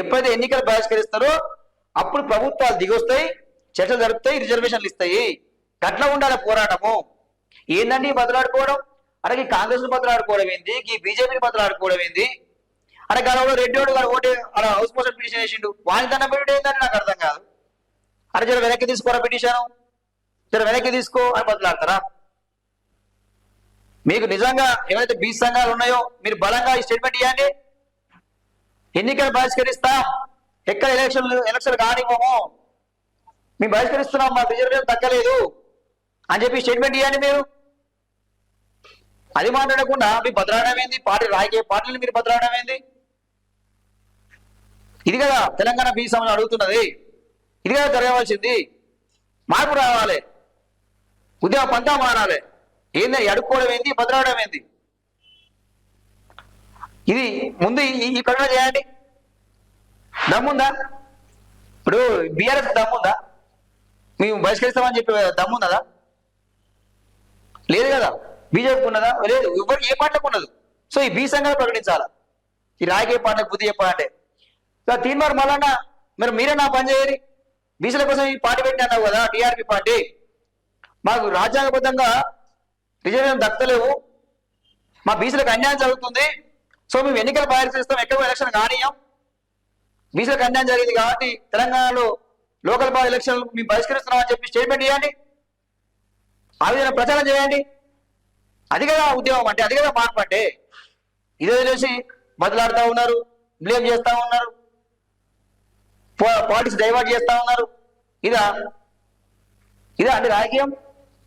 ఎప్పుడైతే ఎన్నికలు బహిష్కరిస్తారో అప్పుడు ప్రభుత్వాలు దిగొస్తాయి చర్చలు జరుపుతాయి రిజర్వేషన్లు ఇస్తాయి. గట్ల ఉండాలి పోరాటము. ఏందండి బదులాడుకోవడం అలాగే కాంగ్రెస్ బదులాడుకోవడం ఏంది? ఈ బీజేపీని బదులాడుకోవడం ఏంది? అరే గతంలో రెడ్డి గారు ఓటే అలా హౌస్ మోషన్ పిటిషన్ వేసిండు. వాని తన పెట్టి ఏందని నాకు అర్థం కాదు. అరే జర వెనక్కి తీసుకోరా పిటిషన్. జర వెనక్కి తీసుకో అని బదులాడతారా మీకు నిజంగా ఏమైతే బీచ్ సంఘాలు ఉన్నాయో మీరు బలంగా ఈ స్టేట్మెంట్ ఇవ్వండి ఎన్నికలు బహిష్కరిస్తాం? ఎక్కడ ఎలక్షన్లు ఎలక్షన్ కానివ్వము. మేము బహిష్కరిస్తున్నాం మా రిజర్వేషన్ తగ్గలేదు అని చెప్పి స్టేట్మెంట్ ఇవ్వండి మీరు. అది మాట్లాడకుండా మీ భద్రాయడం ఏంది? పార్టీ రాజకీయ పార్టీలు మీరు భద్రాయడం ఏంది? ఇది కదా తెలంగాణ బీ సమయం అడుగుతున్నది. ఇది కదా జరగవలసింది. మార్పు రావాలి. ఉద్యమ పంతా మారాలి. ఏంది? అడుక్కోవడం ఏంది? భద్రావడం ఏంది? ఇది ముందు ఈ- ప్రకటన చేయండి. దమ్ముందా? ఇప్పుడు బీఆర్ఎస్ దమ్ముందా? మేము బహిష్కరిస్తామని చెప్పి దమ్మున్నదా? లేదు కదా. బీజేపీ ఉన్నదా? లేదు. ఎవరు ఏ పార్టీలకు ఉండదు సో ఈ బీ సంఘాలు ప్రకటించాలా? ఈ రాజకీయ పార్టీలకు బుద్ధి చెప్పాలంటే తీన్మార్ మళ్ళా మరి మీరే నా పని చేయరు బీసీల కోసం ఈ పార్టీ పెట్టి అన్నావు కదా టీఆర్పీ పార్టీ. మాకు రాజ్యాంగబద్ధంగా రిజర్వేషన్ దక్కలేవు. మా బీసీలకు అన్యాయం జరుగుతుంది. సో మేము ఎన్నికలు బహిష్కరిస్తాం ఎక్కడ ఎలక్షన్ కానీయం. బీసీలకు అన్యాయం జరిగింది కాబట్టి తెలంగాణలో లోకల్ బాడీ ఎలక్షన్ మేము బహిష్కరిస్తున్నాం అని చెప్పి స్టేట్మెంట్ ఇవ్వండి ఆ విధంగా ప్రచారం చేయండి. అది కదా ఉద్యమం అంటే అది కదా మార్పు అంటే ఇదే చేసి బదులాడుతూ ఉన్నారు బ్లేమ్ చేస్తూ ఉన్నారు పాలిటిక్స్ డైవర్ట్ చేస్తూ ఉన్నారు. ఇదా ఇదా అంటే రాజకీయం?